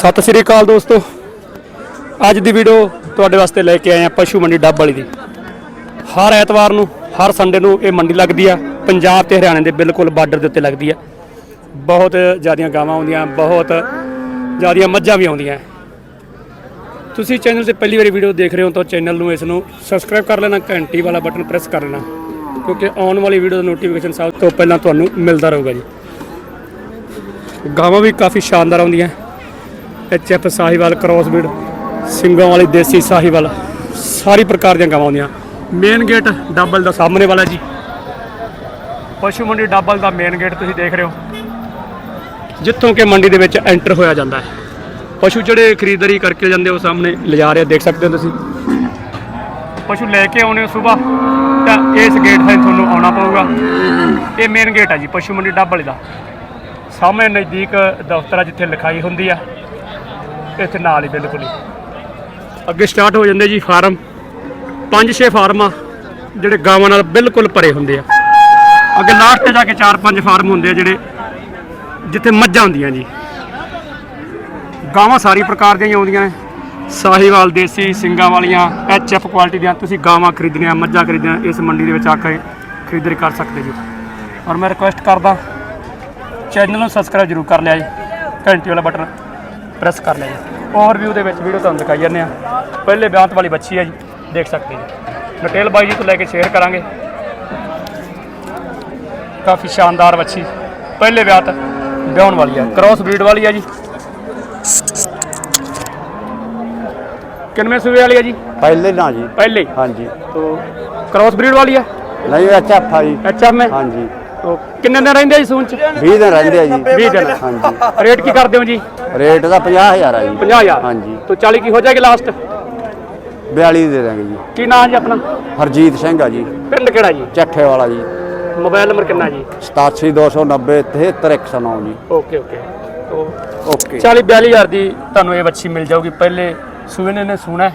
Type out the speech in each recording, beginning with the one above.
ਸਤਿ ਸ੍ਰੀ ਅਕਾਲ ਦੋਸਤੋ। ਅੱਜ ਦੀ ਵੀਡੀਓ ਤੁਹਾਡੇ ਵਾਸਤੇ ਲੈ ਕੇ ਆਏ ਆ ਪਸ਼ੂ ਮੰਡੀ ਡੱਬ ਵਾਲੀ ਦੀ। ਹਰ ਐਤਵਾਰ ਨੂੰ, ਹਰ ਸੰਡੇ ਨੂੰ ਇਹ ਮੰਡੀ ਲੱਗਦੀ ਆ। ਪੰਜਾਬ ਤੇ ਹਰਿਆਣੇ ਦੇ ਬਿਲਕੁਲ ਬਾਰਡਰ ਦੇ ਉੱਤੇ ਲੱਗਦੀ ਆ। ਬਹੁਤ ਜ਼ਿਆਦੀਆਂ ਗਾਵਾਂ ਆਉਂਦੀਆਂ, ਬਹੁਤ ਜ਼ਿਆਦੀਆਂ ਮੱਝਾਂ ਵੀ ਆਉਂਦੀਆਂ। ਤੁਸੀਂ ਚੈਨਲ ਤੇ ਪਹਿਲੀ ਵਾਰੀ ਵੀਡੀਓ ਦੇਖ ਰਹੇ ਹੋ ਤਾਂ ਚੈਨਲ ਨੂੰ ਇਸ ਨੂੰ ਸਬਸਕ੍ਰਾਈਬ ਕਰ ਲੈਣਾ, ਘੰਟੀ ਵਾਲਾ ਬਟਨ ਪ੍ਰੈਸ ਕਰ ਲੈਣਾ। ਕਿਉਂਕਿ ਆਉਣ ਵਾਲੀ ਵੀਡੀਓ ਦਾ ਨੋਟੀਫਿਕੇਸ਼ਨ ਸਭ ਤੋਂ ਪਹਿਲਾਂ ਤੁਹਾਨੂੰ ਮਿਲਦਾ ਰਹੂਗਾ ਜੀ। ਗਾਵਾਂ ਵੀ ਕਾਫੀ ਸ਼ਾਨਦਾਰ ਆਉਂਦੀਆਂ। H F Sahiwal cross breed ਸਿੰਘਾਂ ਵਾਲੀ ਦੇਸੀ ਸਾਹੀਵਾਲ ਸਾਰੀ ਪ੍ਰਕਾਰ ਦੀਆਂ ਗਾਵਾਂ ਆਉਂਦੀਆਂ। ਮੇਨ ਗੇਟ ਡਬਲ ਦਾ ਸਾਹਮਣੇ ਵਾਲਾ ਜੀ। ਪਸ਼ੂ ਮੰਡੀ ਡਬਲ ਦਾ ਮੇਨ ਗੇਟ ਤੁਸੀਂ ਦੇਖ ਰਹੇ ਹੋ। ਜਿੱਥੋਂ ਕਿ ਮੰਡੀ ਦੇ ਵਿੱਚ ਐਂਟਰ ਹੋਇਆ ਜਾਂਦਾ ਹੈ। ਪਸ਼ੂ ਜਿਹੜੇ ਖਰੀਦਦਾਰੀ ਕਰਕੇ ਜਾਂਦੇ ਉਹ ਸਾਹਮਣੇ ਲਿਜਾ ਰਹੇ ਦੇਖ ਸਕਦੇ ਹੋ ਤੁਸੀਂ। ਪਸ਼ੂ ਲੈ ਕੇ ਆਉਣੇ ਹੋ ਸਵੇਰ ਤਾਂ ਇਸ ਗੇਟ 'ਤੇ ਤੁਹਾਨੂੰ ਆਉਣਾ ਪਊਗਾ। ਇਹ ਮੇਨ ਗੇਟ ਹੈ ਜੀ ਪਸ਼ੂ ਮੰਡੀ ਡਬਲ ਦਾ। ਸਾਹਮਣੇ ਨਜ਼ਦੀਕ ਦਫ਼ਤਰ ਆ ਜਿੱਥੇ ਲਿਖਾਈ ਹੁੰਦੀ ਆ, ਇੱਥੇ ਨਾਲ ਹੀ ਬਿਲਕੁਲ ਹੀ। ਅੱਗੇ ਸਟਾਰਟ ਹੋ ਜਾਂਦੇ ਜੀ ਫਾਰਮ। ਪੰਜ ਛੇ ਫਾਰਮ ਆ, ਜਿਹੜੇ ਗਾਵਾਂ ਨਾਲ ਬਿਲਕੁਲ ਭਰੇ ਹੁੰਦੇ ਆ। ਅੱਗੇ ਲਾਸਟ ਤੇ ਜਾ ਕੇ ਚਾਰ ਪੰਜ ਫਾਰਮ ਹੁੰਦੇ ਆ ਜਿਹੜੇ ਜਿੱਥੇ ਮੱਝਾਂ ਹੁੰਦੀਆਂ ਜੀ। ਗਾਵਾਂ ਸਾਰੀ ਪ੍ਰਕਾਰ ਦੀਆਂ ਆਉਂਦੀਆਂ ਨੇ। ਸਾਹੀਵਾਲ ਦੇਸੀ ਸਿੰਘਾਂ ਵਾਲੀਆਂ ਐਚ ਐਫ ਕੁਆਲਿਟੀ ਦੀਆਂ, ਤੁਸੀਂ ਗਾਵਾਂ ਖਰੀਦਣੀਆਂ, ਮੱਝਾਂ ਖਰੀਦਣੀਆਂ, ਇਸ ਮੰਡੀ ਦੇ ਵਿੱਚ ਆ ਕੇ ਖਰੀਦਦਾਰੀ ਕਰ ਸਕਦੇ ਜੀ। ਔਰ ਮੈਂ ਰਿਕੁਐਸਟ ਕਰਦਾ ਚੈਨਲ ਨੂੰ ਸਬਸਕ੍ਰਾਈਬ ਜਰੂਰ ਕਰ ਲਿਆ ਜੀ। ਘੰਟੀ ਵਾਲਾ ਬਟਨ ਪ੍ਰੈਸ ਕਰ ਲਿਆ ਜੀ। ਓਵਰਵਿਊ ਦੇ ਵਿੱਚ ਵੀਡੀਓ ਤੁਹਾਨੂੰ ਦਿਖਾਈ ਜਾਂਦੇ ਆ। ਪਹਿਲੇ ਬਿਆੰਤ ਵਾਲੀ ਬੱਚੀ ਹੈ ਜੀ ਦੇਖ ਸਕਦੇ ਜੀ। ਡਿਟੇਲ ਬਾਈ ਜੀ ਤੋਂ ਲੈ ਕੇ ਸ਼ੇਅਰ ਕਰਾਂਗੇ। ਕਾਫੀ ਸ਼ਾਨਦਾਰ ਬੱਚੀ। ਪਹਿਲੇ ਵਿਆਹਤ ਵਿਆਹਣ ਵਾਲੀ ਹੈ। ਕ੍ਰਾਸ ਬਰੀਡ ਵਾਲੀ ਹੈ ਜੀ। ਕਿੰਨਵੇਂ ਸੂਬੇ ਵਾਲੀ ਹੈ ਜੀ? ਪਹਿਲੇ ਨਾ ਜੀ। ਪਹਿਲੇ। ਹਾਂਜੀ। ਤੋਂ ਕ੍ਰਾਸ ਬਰੀਡ ਵਾਲੀ ਹੈ? ਨਹੀਂ ਅੱਛਾ ਜੀ। ਅੱਛਾ ਮੈਂ? ਹਾਂਜੀ। ਤੋਂ ਕਿੰਨੇ ਦਿਨ ਰਹਿੰਦੇ ਜੀ ਸੂਨ ਚ? 20 ਦਿਨ ਰਹਿੰਦੇ ਆ ਜੀ। 20 ਦਿਨ। ਹਾਂਜੀ। ਰੇਟ ਕੀ ਕਰਦੇ ਹੋ ਜੀ? ਰੇਟ ਦਾ 50000 ਆ ਜੀ। 50000 ਹਾਂਜੀ। ਤੋਂ 40 ਕੀ ਹੋ ਜਾਏਗੀ ਲਾਸਟ 42 ਦੇ ਦਾਂਗੇ ਜੀ। ਕੀ ਨਾਮ ਜੀ ਆਪਣਾ? ਹਰਜੀਤ ਸਿੰਘ ਆ ਜੀ। ਪਿੰਡ ਕਿਹੜਾ ਜੀ? ਚੱਠੇ ਵਾਲਾ ਜੀ। ਮੋਬਾਈਲ ਨੰਬਰ ਕਿੰਨਾ ਜੀ? 87290 73109 ਜੀ। Okay okay. ਤੋਂ ਓਕੇ। 40 42000 ਦੀ ਤੁਹਾਨੂੰ ਇਹ ਬੱਚੀ ਮਿਲ ਜਾਊਗੀ। ਪਹਿਲੇ ਸੂਏ ਨੇ ਨੇ ਸੁਣਾ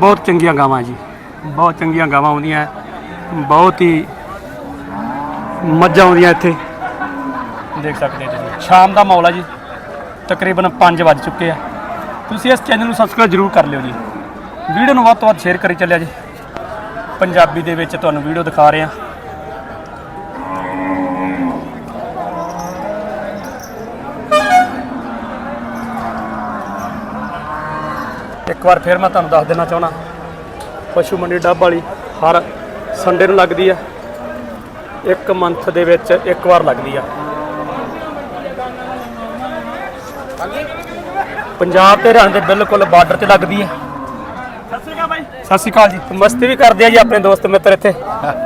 ਬਹੁਤ ਚੰਗੀਆਂ ਗਾਵਾਂ ਜੀ। ਬਹੁਤ ਚੰਗੀਆਂ ਗਾਵਾਂ ਆਉਂਦੀਆਂ। ਬਹੁਤ ਹੀ ਮੱਝਾਂ ਆਉਂਦੀਆਂ ਇੱਥੇ। ਦੇਖ ਸਕਦੇ ਹੋ ਤੁਸੀਂ। ਸ਼ਾਮ ਦਾ ਮਾਹੌਲ ਆ ਜੀ। ਤਕਰੀਬਨ 5 ਵੱਜ ਚੁੱਕੇ ਆ। ਤੁਸੀਂ ਇਸ ਚੈਨਲ ਨੂੰ ਸਬਸਕ੍ਰਾਈਬ ਜ਼ਰੂਰ ਕਰ ਲਿਓ ਜੀ। ਵੀਡੀਓ ਨੂੰ ਵੱਧ ਤੋਂ ਵੱਧ ਸ਼ੇਅਰ ਕਰੀ ਚੱਲਿਆ ਜੀ। ਪੰਜਾਬੀ ਦੇ ਵਿੱਚ ਤੁਹਾਨੂੰ ਵੀਡੀਓ ਦਿਖਾ ਰਹੇ ਹਾਂ ਇੱਕ ਵਾਰ ਫਿਰ ਮੈਂ ਤੁਹਾਨੂੰ ਦੱਸ ਦੇਣਾ ਚਾਹਣਾ ਪਸ਼ੂ ਮੰਡੀ ਡੱਬ ਵਾਲੀ ਹਰ ਸੰਡੇ ਨੂੰ ਲੱਗਦੀ ਆ ਇੱਕ ਮੰਥ ਦੇ ਵਿੱਚ ਇੱਕ ਵਾਰ ਲੱਗਦੀ ਆ ਪੰਜਾਬ ਤੇ ਹਰਿਆਣਾ ਦੇ ਬਿਲਕੁਲ ਬਾਰਡਰ ਤੇ ਲੱਗਦੀ ਹੈ ਸਤਿ ਸ਼੍ਰੀ ਅਕਾਲ ਜੀ ਮਸਤੀ ਵੀ ਕਰਦੇ ਆ ਜੀ ਆਪਣੇ ਦੋਸਤ ਮਿੱਤਰ ਇੱਥੇ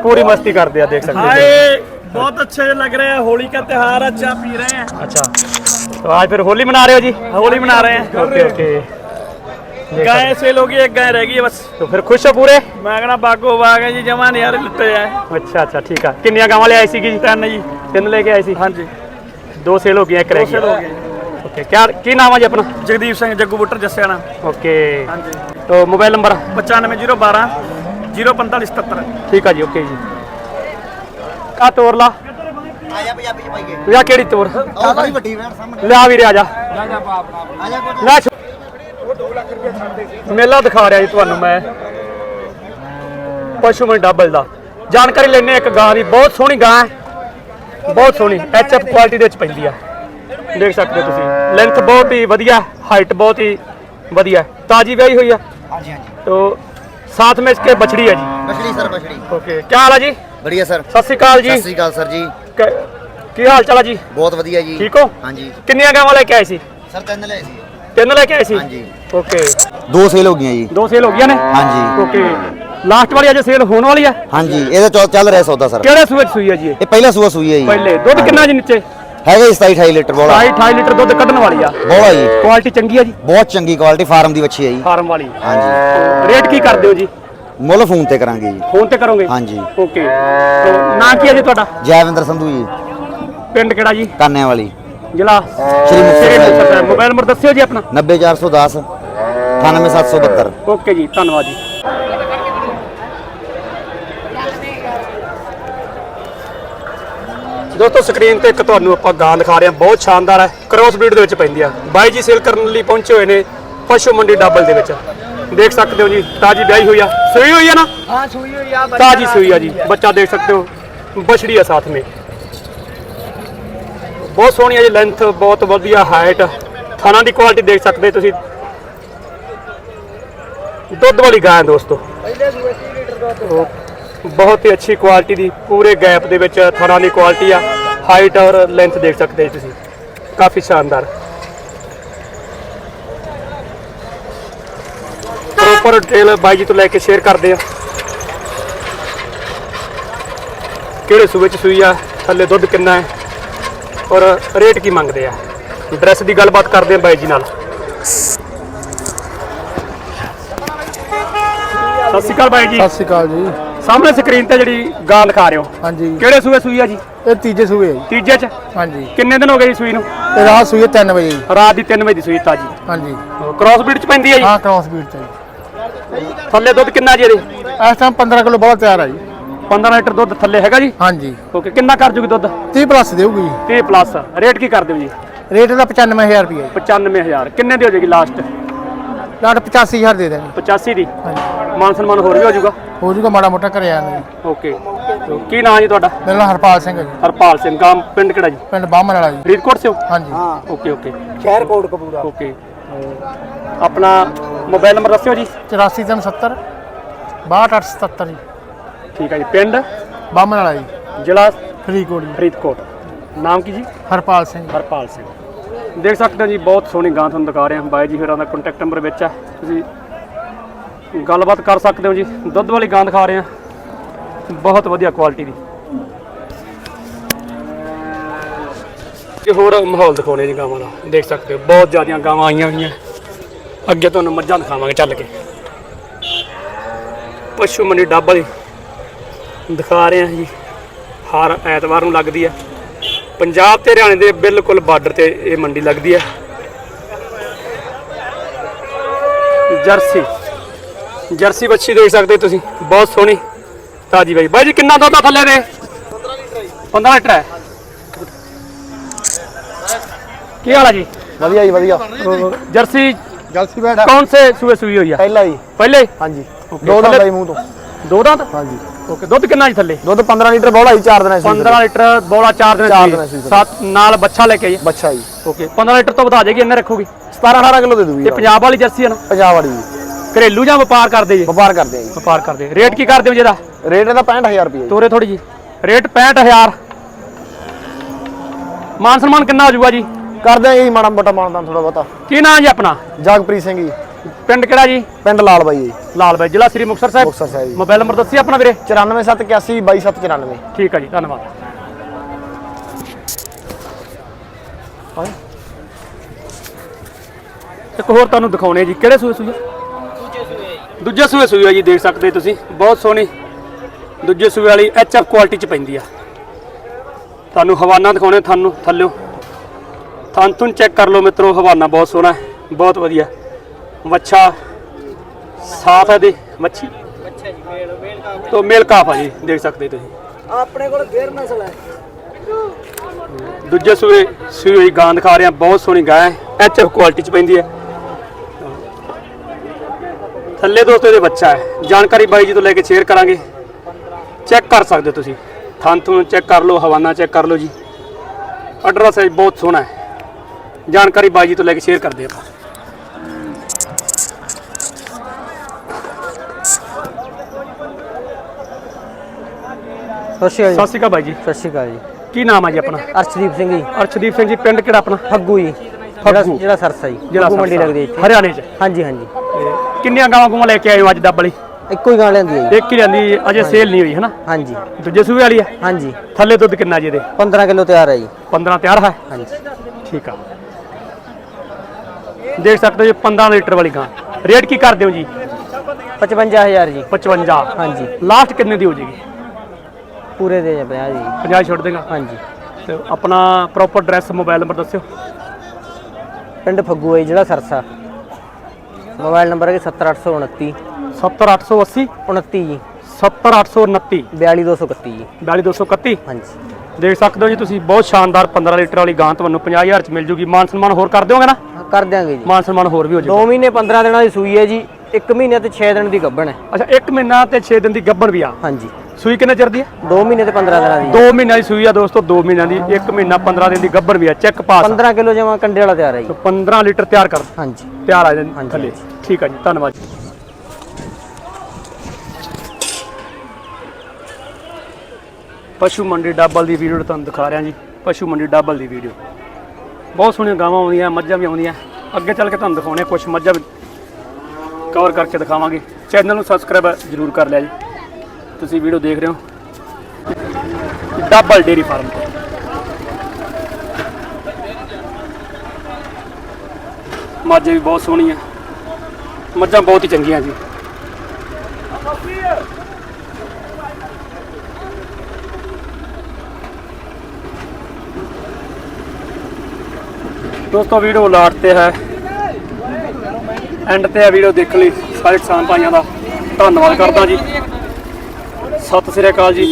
ਪੂਰੀ ਮਸਤੀ ਕਰਦੇ ਆ ਦੇਖ ਸਕਦੇ ਹੋ हाय बहुत अच्छे लग रहे हैं होली का त्योहार अच्छा पी रहे हैं ਅੱਛਾ तो आज फिर होली मना रहे हो जी होली मना रहे हैं ओके ओके गाय सेल होगी एक गाय रह गई है बस तो फिर खुश हो पूरे मैं कहना बागो बाग है जी जमा नहीं यार लिट्टे है ਅੱਛਾ ਅੱਛਾ ਠੀਕ ਆ ਕਿੰਨੀਆਂ ਗਾਵਾਂ ਲਿਆਈ ਸੀਗੀ ਜੀ टन जी ਤਿੰਨ ਲੈ ਕੇ ਆਏ ਸੀ हाँ जी ਦੋ ਸੇਲ ਹੋ ਗਈਆਂ ਇੱਕ ਰਹਿ दो सेल हो ਗਈ गई ਓਕੇ ਕੀ ਕੀ ਨਾਮ ਆ ਜੀ ਆਪਣਾ जगदीप सिंह जग्गू बुट्टर जस्सियाना ਓਕੇ हाँ जी तो मोबाइल नंबर पचानवे जीरो बारह जीरो पैंतालीस सत्तर ਠੀਕ ਆ ਜੀ ਓਕੇ ਜੀ ਆ ਤੋਰ ਲਾ ਆਜਾ ਪੰਜਾਬੀ ਚ ਪਾਈਏ ਲਿਆ ਕਿਹੜੀ ਤੋਰ ਆਹ ਬੜੀ ਵੱਡੀ ਵੈਨ ਸਾਹਮਣੇ ਲਿਆ ਵੀਰੇ ਆ ਜਾ ਆਜਾ ਕੋਈ ਲੈ ਮੇਲਾ ਦਿਖਾ ਰਿਹਾ ਜੀ ਤੁਹਾਨੂੰ ਮੈਂ। ਪਸ਼ੂ ਮੰਡੀ ਡਬਲ ਦਾ। ਜਾਣਕਾਰੀ ਲੈਣੇ ਇੱਕ ਗਾਂ ਦੀ। ਬਹੁਤ ਸੋਹਣੀ ਗਾਂ ਹੈ। ਬਹੁਤ ਸੋਹਣੀ। ਐਚਐਫ ਕੁਆਲਿਟੀ ਦੇ ਵਿੱਚ ਪੈਂਦੀ ਆ। ਦੇਖ ਸਕਦੇ ਹੋ ਤੁਸੀਂ। ਲੈਂਥ ਬਹੁਤ ਹੀ ਵਧੀਆ ਹਾਈਟ ਬਹੁਤ ਹੀ ਵਧੀਆ ਤਾਜੀ ਵਿਆਹੀ ਹੋਈ ਆ। ਹਾਂਜੀ ਹਾਂਜੀ। ਤੋ ਸਾਥ ਵਿੱਚ ਕੇ ਬਛੜੀ ਹੈ ਜੀ। ਬਛੜੀ ਸਰ ਬਛੜੀ। ਓਕੇ ਕੀ ਹਾਲ ਆ ਜੀ? ਵਧੀਆ ਸਰ। ਸਤਿ ਸ਼੍ਰੀ ਅਕਾਲ ਸਤਿ ਜੀ ਸ੍ਰੀ ਅਕਾਲ ਸਰ ਜੀ। ਕੀ ਹਾਲ ਚਾਲ ਆ ਜੀ? ਬਹੁਤ ਵਧੀਆ ਜੀ। ਠੀਕ ਹੋ? ਹਾਂਜੀ। ਕਿੰਨੀਆਂ ਗਾਵਾਂ ਲੈ ਕੇ ਆਏ ਸੀ? ਸਰ ਤਿੰਨ ਲਏ ਸੀ। ਤਿੰਨ ਲੈ ਕੇ ਆਏ ਸੀ? ਹਾਂਜੀ। ਓਕੇ ਦੋ ਸੇਲ ਹੋ ਗਈਆਂ ਜੀ। ਦੋ ਸੇਲ ਹੋ ਗਈਆਂ ਨੇ? ਹਾਂਜੀ। ਓਕੇ ਲਾਸਟ ਵਾਲੀ ਅਜੇ ਸੇਲ ਹੋਣ ਵਾਲੀ ਹੈ ਹਾਂਜੀ ਇਹਦਾ ਚੱਲ- ਚੱਲ ਰਿਹਾ ਸੌਦਾ ਸਰ। ਕਿਹੜੇ ਸੂਏ 'ਚ ਸੂਈ ਹੈ ਜੀ ਇਹ? ਇਹ ਪਹਿਲਾ ਸੂਆ ਸੂਈ ਹੈ ਜੀ। ਪਹਿਲੇ। ਦੁੱਧ ਕਿੰਨਾ ਜੀ ਨੀਚੇ? ਹੈਗਾ ਜੀ 27 28 ਲੀਟਰ ਬੋਲਾ। 28 28 ਲੀਟਰ ਦੁੱਧ ਕੱਢਣ ਵਾਲੀ ਆ। ਬੋਲਾ ਜੀ। ਕੁਆਲਿਟੀ ਚੰਗੀ ਆ ਜੀ? ਬਹੁਤ ਚੰਗੀ ਕੁਆਲਿਟੀ ਫਾਰਮ ਦੀ ਵੱਛੀ ਹੈ ਜੀ। ਫਾਰਮ ਵਾਲੀ। ਹਾਂਜੀ। ਰੇਟ ਕੀ ਕਰਦੇ ਹੋ ਜੀ? ਮੁੱਲ ਫੋਨ ਤੇ ਕਰਾਂਗੇ ਜੀ। ਫੋਨ ਤੇ ਕਰੋਗੇ? ਹਾਂਜੀ। ਓਕੇ ਨਾਂ ਕੀ ਹੈ ਜੀ ਤੁਹਾਡਾ? ਜੈਵਿੰਦਰ ਸੰਧੂ ਜੀ। ਪਿੰਡ ਕਿਹੜਾ ਜੀ? ਕਾਨਿਆਂ ਵਾਲੀ। ਜ਼ਿਲ੍ਹਾ ਸ਼੍ਰੀ ਮੁਕਤਸਰ ਮੋਬਾਈਲ ਨੰਬਰ ਦੱਸਿਓ ਜੀ ਆਪਣਾ। 90410 98772 ਓਕੇ ਜੀ ਦੋਸਤੋ ਸਕਰੀਨ ਤੇ ਇੱਕ ਤੁਹਾਨੂੰ ਆਪਾਂ ਗਾਂ ਦਿਖਾ ਰਹੇ ਹਾਂ। ਬਹੁਤ ਸ਼ਾਨਦਾਰ ਹੈ। ਕ੍ਰੋਸ ਬਰੀਡ ਦੇ ਵਿੱਚ ਪੈਂਦੀ ਆ। ਬਾਈ ਜੀ ਸੇਲ ਕਰਨ ਲਈ ਪਹੁੰਚੇ ਹੋਏ ਨੇ ਪਸ਼ੂ ਮੰਡੀ ਡਬਲ ਦੇ ਵਿੱਚ। ਦੇਖ ਸਕਦੇ ਹੋ ਜੀ ਤਾਜੀ ਵਿਆਹੀ ਹੋਈ ਆ। ਸੂਈ ਹੋਈ ਆ ਨਾ? ਹਾਂ ਸੂਈ ਹੋਈ ਆ ਤਾਜੀ ਸੂਈ ਆ ਜੀ। ਬੱਚਾ ਦੇਖ ਸਕਦੇ ਹੋ ਬਛੜੀ ਆ ਸਾਥ ਮੇ। ਬਹੁਤ ਸੋਹਣੀ ਹੈ ਜੀ ਲੈਂਥ ਬਹੁਤ ਵਧੀਆ ਹਾਈਟ ਥਾਣਾ ਦੀ ਕੁਆਲਿਟੀ ਦੇਖ ਸਕਦੇ ਤੁਸੀਂ। ਦੁੱਧ ਵਾਲੀ ਗਾਂ ਹੈ ਦੋਸਤੋ। ਬਹੁਤ ਹੀ ਅੱਛੀ ਕੁਆਲਿਟੀ ਦੀ, ਪੂਰੇ ਗੈਪ ਦੇ ਵਿੱਚ ਥਾਣਾ ਦੀ ਕੁਆਲਿਟੀ ਆ। ਹਾਈਟ ਔਰ ਲੈਂਥ ਦੇਖ ਸਕਦੇ ਜੀ ਤੁਸੀਂ। ਕਾਫੀ ਸ਼ਾਨਦਾਰ। ਪ੍ਰੋਪਰ ਡਿਟੇਲ ਬਾਈ ਜੀ ਤੋਂ ਲੈ ਕੇ ਸ਼ੇਅਰ ਕਰਦੇ ਆ। ਕਿਹੜੇ ਸੂਬੇ ਚ ਸੂਈ ਆ? ਥੱਲੇ ਦੁੱਧ ਕਿੰਨਾ ਹੈ? ਔਰ ਰੇਟ ਕੀ ਮੰਗਦੇ ਆ? ਡਰੈਸ ਦੀ ਗੱਲਬਾਤ ਕਰਦੇ ਆ ਬਾਈ ਜੀ ਨਾਲ। ਸਤਿ ਸ਼੍ਰੀ ਅਕਾਲ ਬਾਈ ਜੀ। ਸਤਿ ਸ਼੍ਰੀ ਅਕਾਲ ਜੀ। ਸਾਹਮਣੇ ਸਕਰੀਨ ਤੇ ਜਿਹੜੀ ਗਾਂ ਦਿਖਾ ਰਹੇ ਹੋ। ਹਾਂਜੀ। ਕਿਹੜੇ ਸੂਏ ਸੂਈ ਆ ਜੀ? ਇਹ ਤੀਜੇ ਸੂਏ ਹੈ ਜੀ। ਤੀਜੇ ਚ? ਹਾਂਜੀ। ਕਿੰਨੇ ਦਿਨ ਹੋ ਗਏ ਜੀ ਸੂਈ ਨੂੰ? ਇਹ ਰਾਤ ਸੂਏ 3 ਵਜੇ ਜੀ। ਰਾਤ ਦੀ 3 ਵਜੇ ਦੀ ਸੂਈ ਤਾਜੀ ਹਾਂਜੀ। ਕ੍ਰਾਸ ਬਰੀਡ ਚ ਪੈਂਦੀ ਆ ਜੀ? ਹਾਂ ਕ੍ਰਾਸ ਬੀਟ ਚ ਜੀ। ਥੱਲੇ ਦੁੱਧ ਕਿੰਨਾ ਜੀ ਇਹਦੇ? ਇਸ ਟਾਈਮ 15 ਕਿਲੋ ਬਹੁਤ ਤਿਆਰ ਹੈ ਜੀ। 15 ਲੀਟਰ ਦੁੱਧ ਥੱਲੇ ਹੈਗਾ ਜੀ? ਹਾਂਜੀ। ਓਕੇ ਕਿੰਨਾ ਕਰ ਜੂਗੀ ਦੁੱਧ? 30 ਪਲੱਸ ਦੇਊਗੀ ਜੀ। 30 ਪਲੱਸ। ਰੇਟ ਕੀ ਕਰ ਦਿਓ ਜੀ? ਰੇਟ ਇਹਦਾ 95000 ਰੁਪਏ ਜੀ। 95000 ਕਿੰਨੇ ਦੀ ਹੋ ਜਾਏਗੀ ਲਾਸਟ ਲਾਟ 85000 ਦੇ ਦੇਣੀ। 85 ਦੀ? ਹਾਂਜੀ। ਮਾਨ ਸਨਮਾਨ ਹੋਰ ਵੀ ਹੋ ਜਾਊਗਾ ਹੋ ਜੂਗਾ ਮਾੜਾ ਮੋਟਾ ਘਰੇ ਆਣਾ ਜੀ। ਓਕੇ। ਤੋ ਕੀ ਨਾਮ ਜੀ ਤੁਹਾਡਾ? ਮੇਰਾ ਨਾਮ ਹਰਪਾਲ ਸਿੰਘ ਹੈ ਜੀ। ਹਰਪਾਲ ਸਿੰਘ। ਗਾਮ ਪਿੰਡ ਕਿਹੜਾ ਜੀ? ਪਿੰਡ ਬਾਹਮਣ ਵਾਲਾ ਜੀ। ਫਰੀਦਕੋਟ ਸੇ ਹੋ। ਹਾਂਜੀ ਓਕੇ ਓਕੇ। ਸ਼ਹਿਰ ਕੋਟ ਕਪੂਰਾ। ਓਕੇ। ਆਪਣਾ ਮੋਬਾਈਲ ਨੰਬਰ ਦੱਸਿਓ ਜੀ। 84370 62877 ਜੀ। ਠੀਕ ਹੈ ਜੀ ਪਿੰਡ? ਬਾਹਮਣ ਵਾਲਾ ਜੀ। ਜ਼ਿਲ੍ਹਾ? ਫਰੀਦਕੋਟ ਜੀ। ਫਰੀਦਕੋਟ। ਨਾਮ ਕੀ ਜੀ? ਹਰਪਾਲ ਸਿੰਘ। ਹਰਪਾਲ ਸਿੰਘ। ਦੇਖ ਸਕਦੇ ਹੋ ਜੀ ਬਹੁਤ ਸੋਹਣੀ ਗਾਂ ਤੁਹਾਨੂੰ ਦਿਖਾ ਰਹੇ। ਹਾਂ ਬਾਈ ਜੀ ਹੋਰਾਂ ਦਾ ਕੰਟੈਕਟ ਨੰਬਰ ਵਿੱਚ ਹੈ ਤੁਸੀਂ ਗੱਲਬਾਤ ਕਰ ਸਕਦੇ ਹੋ ਜੀ। ਦੁੱਧ ਵਾਲੀ ਗਾਂ ਦਿਖਾ ਰਹੇ ਹਾਂ ਬਹੁਤ ਵਧੀਆ ਕੁਆਲਿਟੀ ਦੀ। ਤੇ ਹੋਰ ਮਾਹੌਲ ਦਿਖਾਉਣੇ ਜੀ ਗਾਵਾਂ ਦਾ। ਦੇਖ ਸਕਦੇ ਹੋ ਬਹੁਤ ਜ਼ਿਆਦੀਆਂ ਗਾਵਾਂ ਆਈਆਂ ਹੋਈਆਂ। ਅੱਗੇ ਤੁਹਾਨੂੰ ਮੱਝਾਂ ਦਿਖਾਵਾਂਗੇ ਚੱਲ ਕੇ। ਪਸ਼ੂ ਮੰਡੀ ਡੱਬਾ ਦੀ ਦਿਖਾ ਰਹੇ ਹਾਂ ਜੀ। ਹਰ ਐਤਵਾਰ ਨੂੰ ਲੱਗਦੀ ਹੈ। ਪੰਜਾਬ ਤੇ ਹਰਿਆਣੇ ਦੇ ਬਿਲਕੁਲ ਬਾਰਡਰ ਤੇ ਇਹ ਮੰਡੀ ਲੱਗਦੀ ਹੈ। ਜਰਸੀ। ਜਰਸੀ ਬੱਚੀ ਦੇਖ ਸਕਦੇ ਤੁਸੀਂ। ਬਹੁਤ ਸੋਹਣੀ। ਤਾਜੀ ਬਾਈ। ਬਾਈ ਜੀ ਕਿੰਨਾ ਦੁੱਧ ਆ ਥੱਲੇ ਦੇ 15 ਲੀਟਰ ਹੈ। ਕੀ ਹਾਲ ਹੈ ਜੀ? ਵਧੀਆ ਜੀ ਵਧੀਆ। ਜਰਸੀ ਜਲਸੀ ਬੈਠ ਕੌਣ ਸੇ ਸੂਏ ਸੂਈ ਹੋਈ ਆ? ਪਹਿਲਾ ਜੀ। ਪਹਿਲੇ? ਹਾਂਜੀ। ਦੋ ਦੰਦਾਂ ਜੀ ਮੂੰਹ ਤੋਂ। ਦੋ ਦੰਦ? ਹਾਂਜੀ। ਓਕੇ ਦੁੱਧ ਕਿੰਨਾ ਜੀ ਥੱਲੇ? ਦੁੱਧ 15 ਲੀਟਰ ਬੋਲਾ ਜੀ 4 ਦਿਨਾਂ 15 ਲੀਟਰ ਬੋਲਾ 4 ਦਿਨ ਚਾਰ ਸੂਈ। ਦਿਨਾਂ ਸੂਈ। ਸੱਤ ਨਾਲ ਬੱਚਾ ਲੈ ਕੇ ਆਈ ਬੱਚਾ ਜੀ। ਓਕੇ 15 ਲੀਟਰ ਤੋਂ ਵਧਾ ਜਾਏਗੀ ਇੰਨੇ ਰੱਖੋਗੀ? 17 18 ਕਿਲੋ ਦੇ ਦੂਗੀ ਇਹ ਪੰਜਾਬ ਵਾਲੀ ਜਰਸੀ ਹੈ ਨਾ? ਪੰਜਾਬ ਵਾਲੀ ਜੀ। ਘਰੇਲੂ ਜਾਂ ਵਪਾਰ ਕਰਦੇ ਜੀ? ਵਪਾਰ ਕਰਦੇ ਜੀ। ਵਪਾਰ ਕਰਦੇ ਰੇਟ ਕੀ ਕਰਦੇ ਹੋ ਜਿਹਦਾ ਰੇਟ ਇਹਦਾ 65000 ਰੁਪਏ ਤੋਰੇ ਥੋੜੀ ਜੀ। ਰੇਟ 65000 ਮਾਨ ਸਨਮਾਨ ਕਿੰਨਾ ਹੋ ਜਾਊਗਾ ਜੀ? ਕਰਦੇ ਆ ਜੀ ਮਾੜਾ ਮੋਟਾ ਮਾਨਦਾਨ ਥੋੜਾ ਬਹੁਤਾ। ਕੀ ਨਾਮ ਜੀ ਆਪਣਾ? ਜਗਪ੍ਰੀਤ ਸਿੰਘ ਜੀ। ਪਿੰਡ ਕਿਹੜਾ ਜੀ? ਪਿੰਡ ਲਾਲ ਬਾਈ ਜੀ। ਲਾਲ ਬਾਈ ਜ਼ਿਲ੍ਹਾ ਸ੍ਰੀ ਮੁਕਤਸਰ ਸਾਹਿਬ? ਮੁਕਤਸਰ ਸਾਹਿਬ ਜੀ। ਮੋਬਾਈਲ ਨੰਬਰ ਦੱਸੀ ਆਪਣਾ ਵੀਰੇ? 94781 22794 ਠੀਕ ਹੈ ਜੀ ਧੰਨਵਾਦ। ਇੱਕ ਹੋਰ ਤੁਹਾਨੂੰ ਦਿਖਾਉਣੇ ਜੀ। ਕਿਹੜੇ ਸੂਏ ਸੂਏ? ਦੂਜੇ ਸੂਏ ਸੂਏ ਆ ਜੀ ਦੇਖ ਸਕਦੇ ਤੁਸੀਂ। ਬਹੁਤ ਸੋਹਣੀ। ਦੂਜੇ ਸੂਏ ਵਾਲੀ ਐਚ ਐਫ ਕੁਆਲਿਟੀ ਚ ਪੈਂਦੀ ਆ। ਤੁਹਾਨੂੰ ਹਵਾਨਾ ਦਿਖਾਉਣੇ ਤੁਹਾਨੂੰ ਥੱਲਿਓ। ਥੁਣ ਚੈੱਕ ਕਰ ਲਓ ਮਿੱਤਰੋ ਹਵਾਨਾ ਬਹੁਤ ਸੋਹਣਾ ਹੈ। ਬਹੁਤ ਵਧੀਆ। ਵੱਛਾ ਸਾਫ਼ ਹੈ ਦੇ ਮੱਛੀ। ਅੱਛਾ ਜੀ ਮੇਲ ਮੇਲ ਦਾ ਤੋ ਮੇਲ ਕਾਫ ਆ ਜੀ ਦੇਖ ਸਕਦੇ ਤੁਸੀਂ। ਆਪਣੇ ਕੋਲ ਗੇਰ ਨਸਲ ਹੈ। ਦੂਜੇ ਸੂਏ ਸੂਈ ਹੋਈ ਗਾਂ ਦਿਖਾ ਰਹੇ ਹਾਂ ਬਹੁਤ ਸੋਹਣੀ ਗਾਂ ਹੈ ਐਚ ਐਫ ਕੁਆਲਿਟੀ ਚ ਪੈਂਦੀ ਹੈ। ਥੱਲੇ ਦੋਸਤੋ ਇਹਦੇ ਬੱਚਾ ਹੈ ਜਾਣਕਾਰੀ ਬਾਈ ਜੀ ਤੋਂ ਲੈ ਕੇ ਸ਼ੇਅਰ ਕਰਾਂਗੇ। ਚੈੱਕ ਕਰ ਸਕਦੇ ਹੋ ਤੁਸੀਂ। ਥਣ ਥੂਣ ਚੈੱਕ ਕਰ ਲਓ ਹਵਾਨਾ ਚੈੱਕ ਕਰ ਲਓ ਜੀ। ਆਰਡਰ ਸਾਈਜ਼ ਬਹੁਤ ਸੋਹਣਾ ਹੈ। ਜਾਣਕਾਰੀ ਬਾਈ ਜੀ ਤੋਂ ਲੈ ਕੇ ਸ਼ੇਅਰ ਕਰਦੇ ਆਪਾਂ। ਸਤਿ ਸ਼੍ਰੀ ਅਕਾਲ ਸਤਿ ਸ਼੍ਰੀ ਅਕਾਲ ਬਾਈ ਜੀ। ਸਤਿ ਸ਼੍ਰੀ ਅਕਾਲ ਜੀ। ਕੀ ਨਾਮ ਹੈ ਜੀ ਆਪਣਾ? ਅਰਸ਼ਦੀਪ ਸਿੰਘ ਜੀ। ਅਰਸ਼ਦੀਪ ਸਿੰਘ ਜੀ ਪਿੰਡ ਕਿਹੜਾ ਆਪਣਾ? ਫੱਗੂ ਜੀ। ਜਿਹੜਾ ਜਿਹੜਾ ਸਰਸਾ ਜੀ। ਜਿਹੜਾ ਫੱਗੂ ਮੰਡੀ ਲੱਗਦੀ ਹੈ ਇੱਥੇ। ਹਰਿਆਣੇ ਚ? ਹਾਂਜੀ ਹਾਂਜੀ। ਕਿੰਨੀਆਂ ਗਾਵਾਂ ਗੂਆਂ ਲੈ ਕੇ ਆਏ ਹੋ ਅੱਜ ਡੱਬ ਵਾਲੀ? ਇੱਕੋ ਹੀ ਗਾਂ ਲੈਂਦੀ ਹੈ ਜੀ। ਇੱਕ ਹੀ ਲੈਂਦੀ ਅਜੇ ਸੇਲ ਨਹੀਂ ਹੋਈ ਹੈ ਨਾ ਹਾਂਜੀ। ਦੂਜੇ ਸੂਏ ਵਾਲੀ ਹੈ? ਹਾਂਜੀ। ਥੱਲੇ ਦੁੱਧ ਕਿੰਨਾ ਜੀ ਇਹਦੇ? 15 ਕਿਲੋ ਤਿਆਰ ਹੈ ਜੀ। 15 ਤਿਆਰ ਹੈ? ਹਾਂਜੀ। ਠੀਕ ਆ। ਦੇਖ ਸਕਦੇ ਹੋ ਜੀ 15 ਲੀਟਰ ਵਾਲੀ ਗਾਂ। ਰੇਟ ਕੀ ਕਰਦੇ ਹੋ ਜੀ? 55000 ਜੀ। 55 ਹਾਂਜੀ। ਲਾਸਟ ਕਿੰਨੇ ਦੀ ਹੋ ਜੇਗੀ? ਪੂਰੇ ਦੇ 50 ਜੀ 50 ਛੱਡ ਦੇਗਾ? ਹਾਂਜੀ। ਤੇ ਆਪਣਾ ਪ੍ਰੋਪਰ ਐਡਰੈਸ ਮੋਬਾਈਲ ਨੰਬਰ ਦੱਸਿਓ। ਪਿੰਡ ਫੱਗੂ ਹੈ ਜੀ, ਜਿਹੜਾ ਸਰਸਾ। ਮੋਬਾਈਲ ਨੰਬਰ ਹੈ 70829 70880 29 ਜੀ। 70829 42231 ਜੀ। 42231 ਹਾਂਜੀ। ਦੇਖ ਸਕਦੇ ਹੋ ਜੀ ਤੁਸੀਂ ਬਹੁਤ ਸ਼ਾਨਦਾਰ 15 ਲੀਟਰ ਵਾਲੀ ਗਾਂ ਤੁਹਾਨੂੰ 50000 ਚ ਮਿਲ ਜੂਗੀ। ਮਾਨ ਸਨਮਾਨ ਹੋਰ ਕਰ ਦਿਓਗੇ ਨਾ? ਕਰ ਦਿਆਂਗੇ ਜੀ। ਮਾਨ ਸਨਮਾਨ ਹੋਰ ਵੀ ਹੋ 2 ਜਾਊਗਾ ਮਹੀਨੇ 15 ਦਿਨਾਂ ਦੀ ਸੂਈ ਹੈ ਜੀ। 1 ਮਹੀਨੇ ਤੇ 6 ਦਿਨ ਦੀ ਗੱਭਣ ਹੈ। ਅੱਛਾ 1 ਮਹੀਨਾ ਤੇ 6 ਦਿਨ ਦੀ ਗੱਭਣ ਵੀ ਆ? ਹਾਂਜੀ। ਸੂਈ ਕਿੰਨੇ ਚਿਰ ਦੀ ਹੈ? 2 ਮਹੀਨੇ ਤੇ 15 ਦਿਨਾਂ ਦੀ 2 ਮਹੀਨਿਆਂ ਦੀ ਸੂਈ ਆ ਦੋਸਤੋ 2 ਮਹੀਨਿਆਂ ਦੀ। 1 ਮਹੀਨਾ 15 ਦਿਨ ਦੀ ਗੱਭਣ ਵੀ ਆ। ਚੈੱਕ ਪਾਸ 15 ਕਿਲੋ ਜਮਾ ਕੰਡੇ ਵਾਲਾ ਤਿਆਰ ਹੈ ਜੀ। 15 ਲੀਟਰ ਤਿਆਰ ਕਰ। ਹਾਂਜੀ। ਤਿਆਰ ਆ ਜਾਂਦੀ ਥੱਲੇ। ਠੀਕ ਆ ਜੀ ਧੰਨਵਾਦ ਜੀ। ਪਸ਼ੂ ਮੰਡੀ ਡੱਬਲ ਦੀ ਵੀਡੀਓ ਤੁਹਾਨੂੰ ਦਿਖਾ ਰਿਹਾ ਜੀ। ਪਸ਼ੂ ਮੰਡੀ ਡੱਬਲ ਦੀ ਵੀਡੀਓ। ਬਹੁਤ ਸੋਹਣੀਆਂ ਗਾਵਾਂ ਆਉਂਦੀਆਂ ਮੱਝਾਂ ਵੀ ਆਉਂਦੀਆਂ। ਅੱਗੇ ਚੱਲ ਕੇ ਤੁਹਾਨੂੰ ਦਿਖਾਉਣੇ ਕੁਝ ਮੱਝਾਂ ਕਵਰ ਕਰਕੇ ਦਿਖਾਵਾਂਗੇ। ਚੈਨਲ ਨੂੰ ਸਬਸਕ੍ਰਾਈਬ ਜ਼ਰੂਰ ਕਰ ਲਿਆ ਜੀ। ਤੁਸੀਂ ਵੀਡੀਓ ਦੇਖ ਰਹੇ ਹੋ। ਡੱਬਲ ਡੇਰੀ ਫਾਰਮ ਤੋਂ। ਮੱਝ ਵੀ ਬਹੁਤ ਸੋਹਣੀ ਹੈ ਮੱਝਾਂ ਬਹੁਤ ਹੀ ਚੰਗੀਆਂ ਜੀ। ਦੋਸਤੋ ਵੀਡੀਓ ਲਾਟ ਤੇ ਹੈ। ਐਂਡ ਤੇ ਆ ਵੀਡੀਓ ਦੇਖਣ ਲਈ ਸਾਰੇ ਕਿਸਾਨ ਭਾਈਆਂ ਦਾ। ਧੰਨਵਾਦ ਕਰਦਾ ਜੀ। ਸਤਿ ਸ੍ਰੀ ਅਕਾਲ ਜੀ।